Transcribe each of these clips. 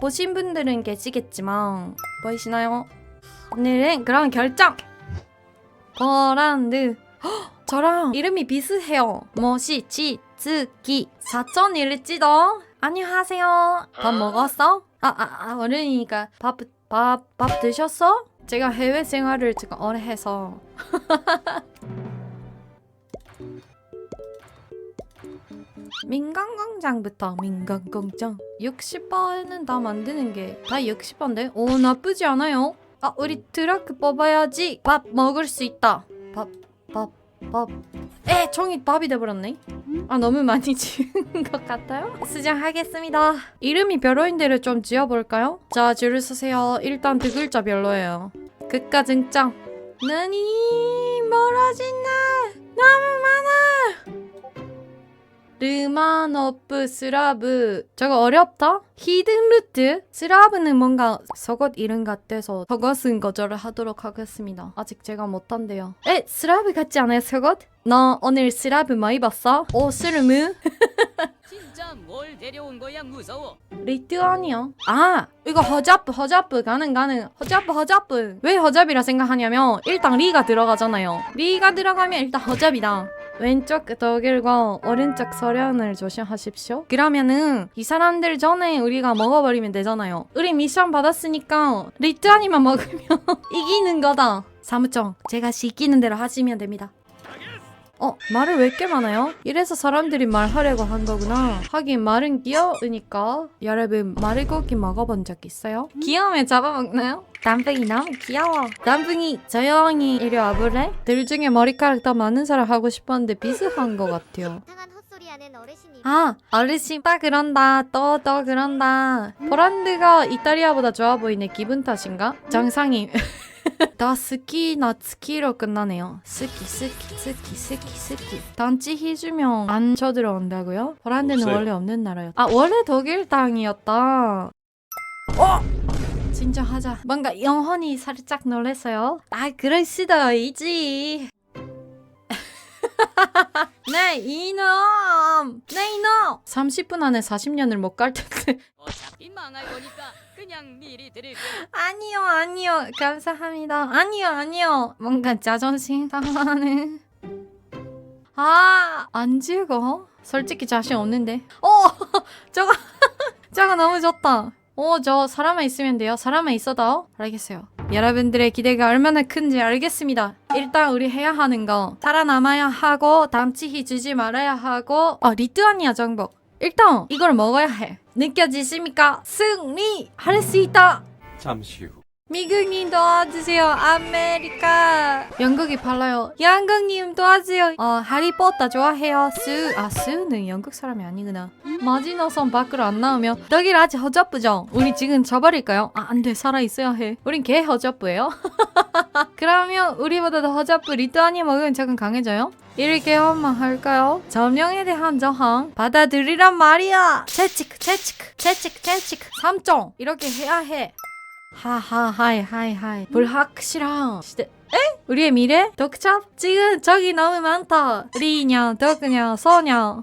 보신 분들은 계시겠지만 보이시나요? 오늘은 그런 결정! 버란드 헉, 저랑 이름이 비슷해요 모시 치즈기 사촌 일지도 안녕하세요 밥 먹었어? 아, 아, 아 어른이니까 밥, 밥, 밥 드셨어? 제가 해외 생활을 지금 오래 해서 민간광장부터 민간광장. 60번은 다 만드는 게 다 60번데? 오 나쁘지 않아요. 아 우리 트럭 뽑아야지. 밥 먹을 수 있다. 밥 밥 밥에 종이 밥이 돼버렸네. 아 너무 많이 지은 것 같아요. 수정하겠습니다. 이름이 별로인데를 좀 지어볼까요? 자 줄을 서세요. 일단 두 글자 별로예요. 극과 증장. 눈이 멀어진다. 너무 많아 르마노프 스라브. 저거 어렵다? 히든 루트? 스라브는 뭔가 속옷 이름 같아서 속옷은 거절을 하도록 하겠습니다. 아직 제가 못한대요. 에? 스라브 같지 않아요 속옷? 너 오늘 스라브 뭐 입었어? 오 스르무? 진짜 뭘 데려온 거야 무서워. 리투아니아 아 이거 허잡 허잡 가능 가능. 허잡 허잡. 왜 허잡이라 생각하냐면 일단 리가 들어가잖아요. 리가 들어가면 일단 허잡이다 왼쪽 독일과 오른쪽 소련을 조심하십시오. 그러면은 이 사람들 전에 우리가 먹어버리면 되잖아요. 우리 미션 받았으니까 리투아니만 먹으면 이기는 거다. 사무총 제가 시키는 대로 하시면 됩니다 어, 말을 왜 이렇게 많아요? 이래서 사람들이 말하려고 한 거구나. 하긴 말은 귀여우니까. 여러분, 말고기 먹어본 적 있어요? 귀여우면 잡아먹나요? 남풍이 너무 귀여워. 남풍이 조용히 이리 와볼래? 들 중에 머리카락 더 많은 사람 하고 싶었는데 비슷한 것 같아요. 아, 어르신 딱 그런다. 또, 또 그런다. 포란드가 이탈리아보다 좋아 보이네. 기분 탓인가? 정상이. 나 스키 나 스키로 끝나네요. 스키, 스키, 스키, 스키, 스키. 단지 해주면 안 쳐들어온다고요? 없어요. 원래 없는 나라요. 아, 원래 독일 땅이었다. 어! 진짜 하자. 뭔가 영혼이 살짝 놀랐어요. 아, 그럴 수도 있지. 네, 이놈! 네, 이놈! 30분 안에 40년을 못 갈 텐데. 어차피 망할 거니까 그냥 미리 드릴게. 아니요, 아니요. 감사합니다. 아니요, 아니요. 뭔가 자존심 상하네. 아, 안 죽어? 솔직히 자신 없는데. 어, 저거, 저거 너무 좋다. 어, 저 사람만 있으면 돼요. 사람만 있어도 알겠어요. 여러분들의 기대가 얼마나 큰지 알겠습니다. 일단 우리 해야 하는 거 살아남아야 하고 담치히 주지 말아야 하고 아 리투아니아 정복. 일단 이걸 먹어야 해. 느껴지십니까? 승리! 할 수 있다! 잠시 후 미국님 도와주세요. 아메리카. 영국이 발라요. 영국님 도와주세요. 어, 하리포터 좋아해요. 스, 아, 스는 영국 사람이 아니구나. 마지노선 밖으로 안 나오면 독일 아직 허접부죠? 우리 지금 져버릴까요? 아, 안 돼. 살아있어야 해. 우린 개 허접부예요. 그러면 우리보다 더 허접부 리투아니아 먹으면 조금 강해져요? 이렇게 한번 할까요? 점령에 대한 저항 받아들이란 말이야. 채찍, 채찍, 채찍, 채찍. 3종 이렇게 해야 해. 하하 하이 하이 하이 불확실한 시대 에? 우리의 미래? 독첩? 지금 저기 너무 많다. 리냐 덕냐 소냐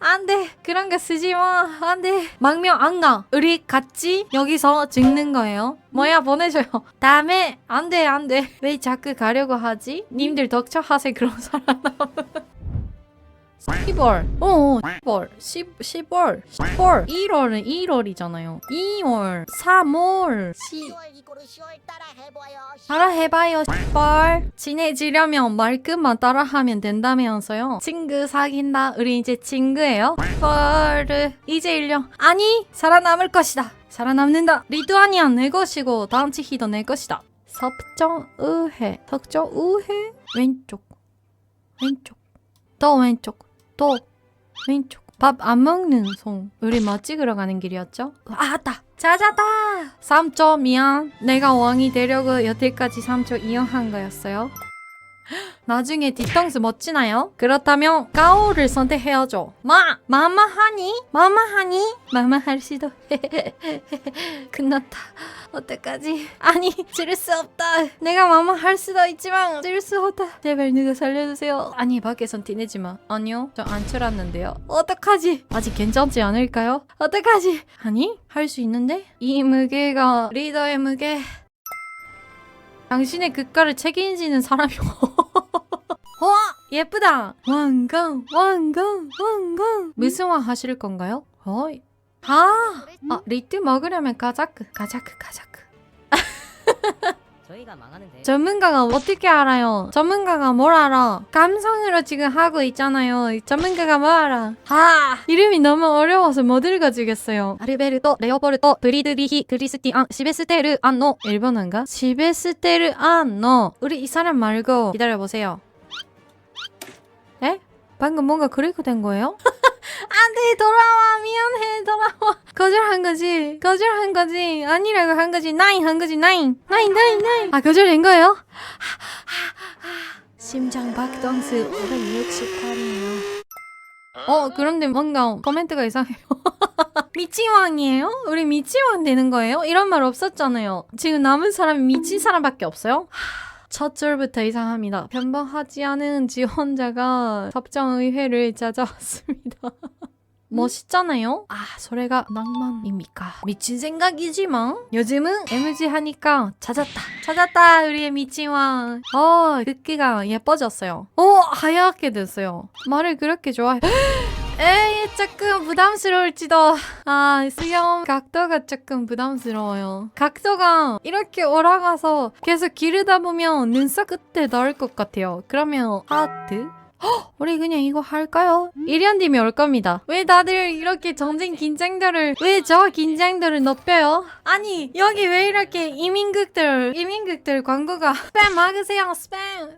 안돼. 그런 거 쓰지 마. 안 돼. 망명 안 가. 우리 같이 여기서 찍는 거예요. 뭐야 보내줘요. 다음에 안 돼 안 돼. 왜 자꾸 가려고 하지? 님들 덕첩하세요. 그런 사람 10월. 어 10월. 10, 10월. 10월. 1월은 1월이잖아요. 2월 3월. 10 10월 이고로 10월 따라 해봐요. 따라 해봐요 10월. 친해지려면 말끝만 따라하면 된다면서요? 친구 사귄다. 우리 이제 친구예요. 10월 이제 1년 아니 살아남을 것이다. 살아남는다. 리투아니아 내 것이고 다음 치히도 내 것이다. 섭정 의회. 섭정 의회? 왼쪽. 왼쪽. 또 왼쪽 또 왼쪽 밥 안 먹는 송 우리 뭐 찍으러 가는 길이었죠? 아 맞다. 찾았다. 3초 미안 내가 왕이 되려고 여태까지 3초 이용한 거였어요 나중에 뒤통수 멋지나요? 그렇다면 가오를 선택해야죠. 마! 마마하니? 마마하니? 마마할 수도. 끝났다. 어떡하지? 아니, 지를 수 없다. 내가 마마할 수도 있지만 지를 수 없다. 제발 누가 살려주세요. 아니, 밖에선 티내지 마. 아니요, 저 안 출았는데요. 어떡하지? 아직 괜찮지 않을까요? 어떡하지? 아니, 할 수 있는데? 이 무게가 리더의 무게. 당신의 극가를 책임지는 사람이 와 예쁘다. 왕강 왕강 왕강. 무슨 왕 하실 건가요? 어이. 아, 아 리트 먹으려면 가자크 가자크 가자크 저희가 망하는데 전문가가 어떻게 알아요? 전문가가 뭘 알아? 감성으로 지금 하고 있잖아요. 전문가가 뭐 알아? 아 이름이 너무 어려워서 못 읽어주겠어요. 아르베르토, 레오포르토, 브리드리히, 크리스티안, 시베스테르, 안노 일본어인가? 시베스테르, 안노 우리 이 사람 말고 기다려보세요. 에? 방금 뭔가 그리고 된 거예요? 안돼 돌아와. 미안해 돌아와. 거절한 거지. 거절한 거지. 아니라고 한 거지. 나인 한 거지. 나인. 나인 나인 나인. 아 거절된 거예요? 심장 박동수 568이에요. 어 그런데 뭔가 코멘트가 이상해요. 미치왕이에요? 우리 미치왕 되는 거예요? 이런 말 없었잖아요. 지금 남은 사람이 미친 사람밖에 없어요? 첫 줄부터 이상합니다. 변방하지 않은 지원자가 법정의회를 찾아왔습니다. 멋있잖아요? 아, 소래가 낭만입니까? 미친 생각이지만 요즘은 MG 하니까 찾았다. 찾았다, 우리의 미친왕. 어, 듣기가 예뻐졌어요. 오, 하얗게 됐어요. 말을 그렇게 좋아해. 에이, 조금 부담스러울지도. 아, 수영 각도가 조금 부담스러워요. 각도가 이렇게 올라가서 계속 기르다 보면 눈썹 끝에 닿을 것 같아요. 그러면 하트? 헉, 우리 그냥 이거 할까요? 1년 뒤면 올 겁니다. 왜 다들 이렇게 전쟁 긴장도를 왜저 긴장도를 높여요? 아니 여기 왜 이렇게 이민극들 이민극들 광고가 스팸 막으세요 스팸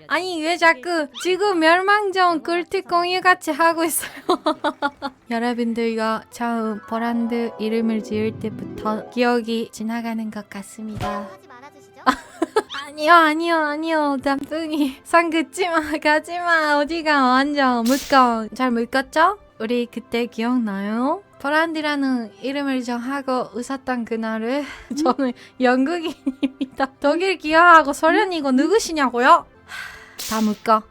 아니 왜 자꾸 지구 멸망전 꿀팁 공유 같이 하고 있어요? 여러분들과 처음 보란드 이름을 지을 때부터 기억이 지나가는 것 같습니다. 하지 말아주시죠. 아니요 아니요 아니요 dam뚱이 상 긋지마 가지마 어디가 완전 묶어 잘 묶었죠? 우리 그때 기억나요? 보란디라는 이름을 정하고 웃었던 그날을 저는 영국인입니다 독일 기여하고 소련이고 누구시냐고요? 하, 다 묶어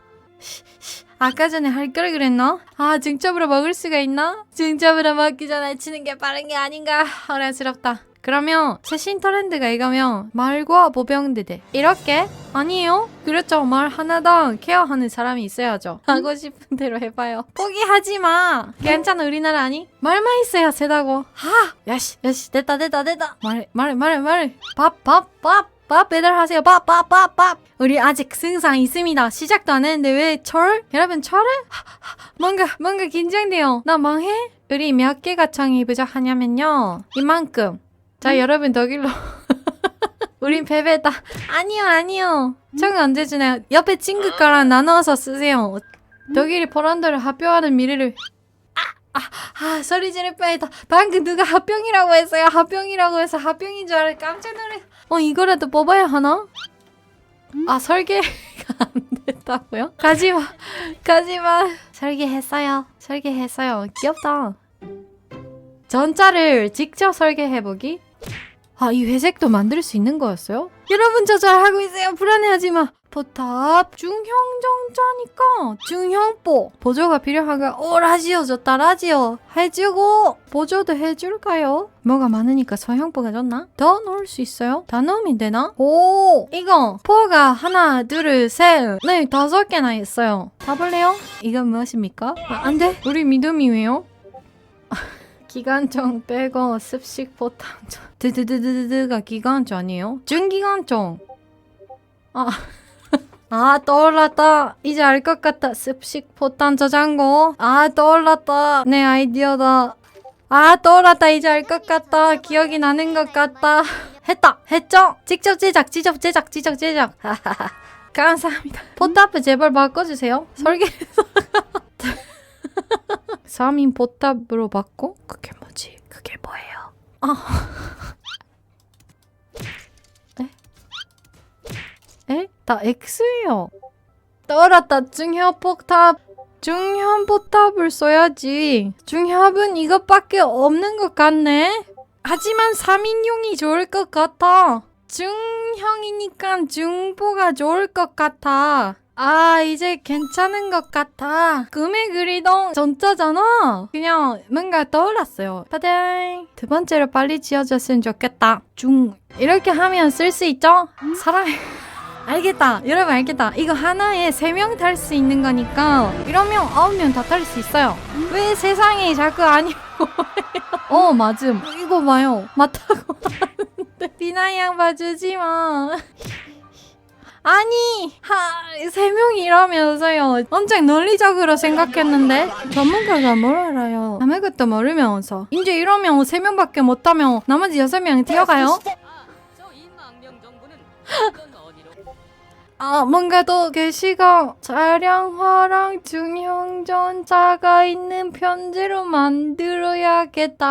아까 전에 할 걸 그랬나? 아 중첩으로 먹을 수가 있나? 중첩으로 먹기 전에 치는 게 빠른 게 아닌가 어려스럽다 그러면 최신 트렌드가 이거면 말과 보병대대. 이렇게? 아니에요? 그렇죠. 말 하나당 케어하는 사람이 있어야죠. 하고 싶은 대로 해봐요. 포기하지 마. 괜찮아 우리나라 아니? 말만 있어야 세다고. 하! 야시 야시 됐다 됐다 됐다. 말해 밥밥밥 밥 배달하세요. 밥 밥 밥 밥. 우리 아직 승상 있습니다. 시작도 안 했는데 왜 철? 여러분 철을? 뭔가 뭔가 긴장돼요. 나 망해? 우리 몇 개가 창이 부족하냐면요. 이만큼 자 여러분 독일로 우린 베베다 아니요 아니요 청 언제 주나요 옆에 친구 거랑 나눠서 쓰세요 독일이 포란드를 합병하는 미래를 아, 아, 아, 소리 지를 뻔했다. 방금 누가 합병이라고 했어요. 합병이라고 해서 합병인 줄 알아. 깜짝 놀래. 어, 이거라도 뽑아야 하나? 아, 설계가 안 됐다고요? 가지마. 가지마. 설계했어요. 설계했어요. 귀엽다. 전자를 직접 설계해보기? 아, 이 회색도 만들 수 있는 거였어요? 여러분, 저 잘하고 있어요. 불안해하지 마. 포탑 중형 정자니까 중형보 보조가 필요한가? 오 라지오 좋다 라지오 해주고 보조도 해줄까요? 뭐가 많으니까 서형보가 좋나? 더 넣을 수 있어요? 다 넣으면 되나? 오 이거 포가 하나 둘셋네 다섯 개나 있어요 다 볼래요? 이건 무엇입니까? 아, 안돼 우리 믿음이 왜요? 기관총 빼고 습식 포탄총 드드드드드가 기관총 아니에요? 중기관총 아. 아 떠올랐다. 이제 알 것 같다. 습식 포탄 저장고. 아 떠올랐다. 내 아이디어다. 아 떠올랐다. 이제 알 것 같다. 기억이 나는 것 같다. 했다. 했죠? 직접 제작 직접 제작 직접 제작. 감사합니다. 포탑 제발 바꿔주세요. 설계서 3인 포탑으로 바꿔? 그게 뭐지? 그게 뭐예요? 아. 에? 에? 다 X예요. 떠올랐다. 중협폭탑 중협폭탑을 써야지. 중협은 이것밖에 없는 것 같네. 하지만 3인용이 좋을 것 같아. 중형이니까 중보가 좋을 것 같아 아 이제 괜찮은 것 같아. 금액을 이동 전자잖아. 그냥 뭔가 떠올랐어요. 빠댕 두 번째로 빨리 지어졌으면 좋겠다. 중. 이렇게 하면 쓸 수 있죠? 사람 알겠다. 여러분 알겠다. 이거 하나에 세 명 탈 수 있는 거니까 이러면 아홉 명 다 탈 수 있어요. 왜 세상에 자꾸 아니고 어 맞음. 이거 봐요. 맞다고 하는데. 비나 양 봐 주지 마 아니 하세 명이라면서요. 엄청 논리적으로 생각했는데 전문가가 뭘 알아요? 아무것도 모르면서. 이제 이러면 세 명밖에 못하면 나머지 여섯 명 뛰어가요? 아, 뭔가 더 게시가 차량화랑 중형전차가 있는 편지로 만들어야겠다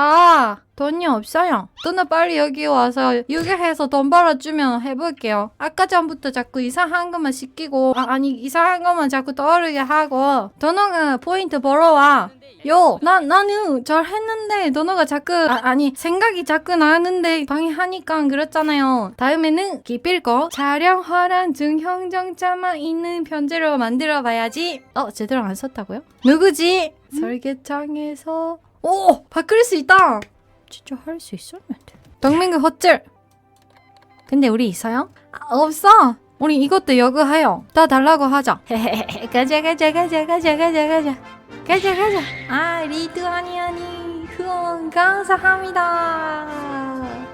돈이 없어요 돈은 빨리 여기 와서 유교해서 돈 벌어주면 해볼게요 아까 전부터 자꾸 이상한 것만 시키고 아, 아니 이상한 것만 자꾸 떠오르게 하고 돈은 포인트 벌어와 요, 나, 나는 잘 했는데, 너너가 자꾸, 아, 아니, 생각이 자꾸 나는데, 방해하니까 그렇잖아요. 다음에는 기필 거, 차량화랑 중형정차만 있는 편지로 만들어 봐야지. 어, 제대로 안 썼다고요? 누구지? 설계창에서, 오! 바꿀 수 있다! 진짜 할 수 있었는데. 동맹그 헛질! 근데 우리 있어요? 아, 없어! 우리 이것도 요구해요. 다 달라고 하자. 헤헤헤, 가자, 가자, 가자, 가자, 가자, 가자. 가자 가자 아 리투아니아니 후원 감사합니다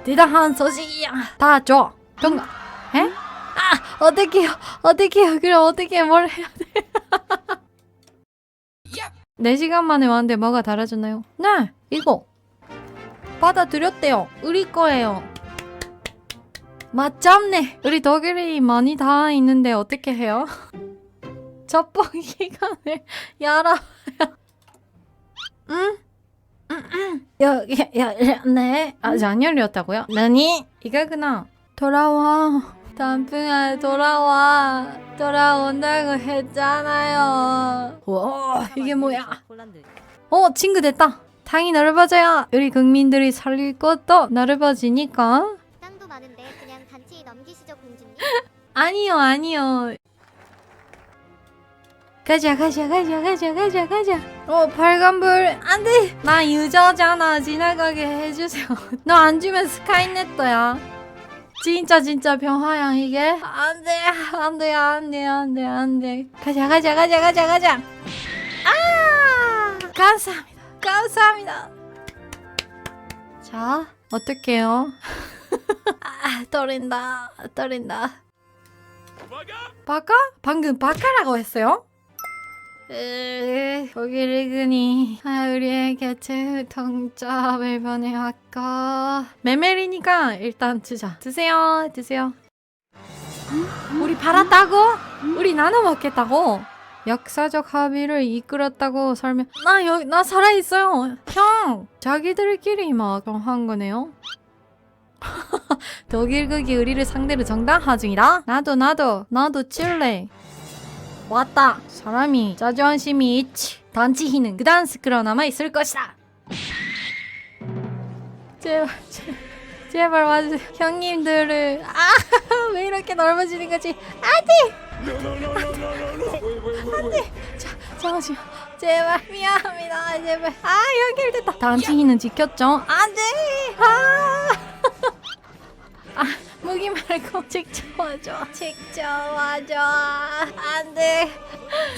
대단한 소식이야 다 줘 동가 에? 아 어떡해요 어떡해요 그럼 어떻게 뭘 해야 돼 4시간 만에 왔는데 뭐가 달라졌나요? 네 이거 받아들였대요 우리 거예요 맞잡네 우리 독일이 많이 다 있는데 어떻게 해요? 접봉 기간을 열어 응? 응, 응. 여기 열렸네. 아직 안 열렸다고요? 나니? 이거구나. 돌아와. 단풍아 돌아와. 돌아온다고 했잖아요. 와 이게 뭐야? 어 친구 됐다. 당이 넓어져야 우리 국민들이 살릴 것도 넓어지니까. 땅도 많은데 그냥 단지 넘기시죠 공주님. 아니요 아니요. 가자 가자 가자 가자 가자 가자. 어 빨간불. 안 돼. 나 유저잖아. 지나가게 해주세요. 너 안 주면 스카이넷도야. 진짜 진짜 병화양 이게. 안돼 안돼 안돼 안돼 안돼. 가자 가자 가자 가자 가자. 아! 감사합니다 감사합니다. 자 어떡해요? 아 떨린다. 떨린다. 바카? 방금 바카라고 했어요? 으, 거기를 그니 아, 우리에게 최후통첩을 보내왔고. 메멜이니까 일단 주자. 드세요 드세요. 우리 팔았다고? 우리 나눠 먹겠다고? 역사적 합의를 이끌었다고 설명 나 여기 나 살아 있어요. 형! 자기들끼리 막 한 거네요. 독일국이 우리를 상대로 정당화 중이다? 나도 나도 나도 칠래 왔다. 사람이 자존심이 있지. 단지히는 그단스크로 남아 있을 것이다. 제발 제, 제발 와주세요. 형님들을. 아 왜 이렇게 넓어지는 거지? 안돼 안돼 잠시만 제발 미안합니다 제발 아 연결됐다 단지히는 지켰죠 안돼 아 아, 무기 말고 직접 와줘. 직접 와줘. 안 돼.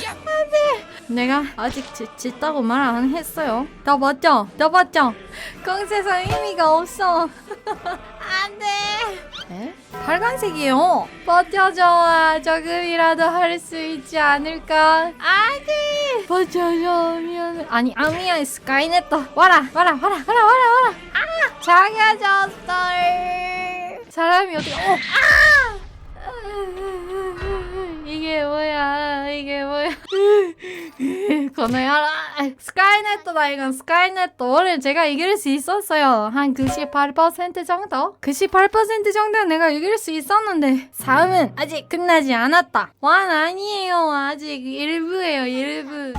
안 돼. 내가 아직 지, 짓다고 말 안 했어요. 나 맞죠? 나 맞죠? 공세서 의미가 없어. 안 돼. 에? 빨간색이요. 버텨줘. 조금이라도 할 수 있지 않을까? 안 돼. 버텨줘. 미안해. 아니, 아미야 스카이넷도. 와라, 와라, 와라, 와라, 와라, 와라. 아! 작아졌어. 사람이 어떻게 어! 아! 이게 뭐야 이게 뭐야 스카이네트 오늘 제가 이길 수 있었어요. 한 98% 정도? 98% 정도는 내가 이길 수 있었는데 싸움은 아직 끝나지 않았다. 완 아니에요. 아직 일부예요 일부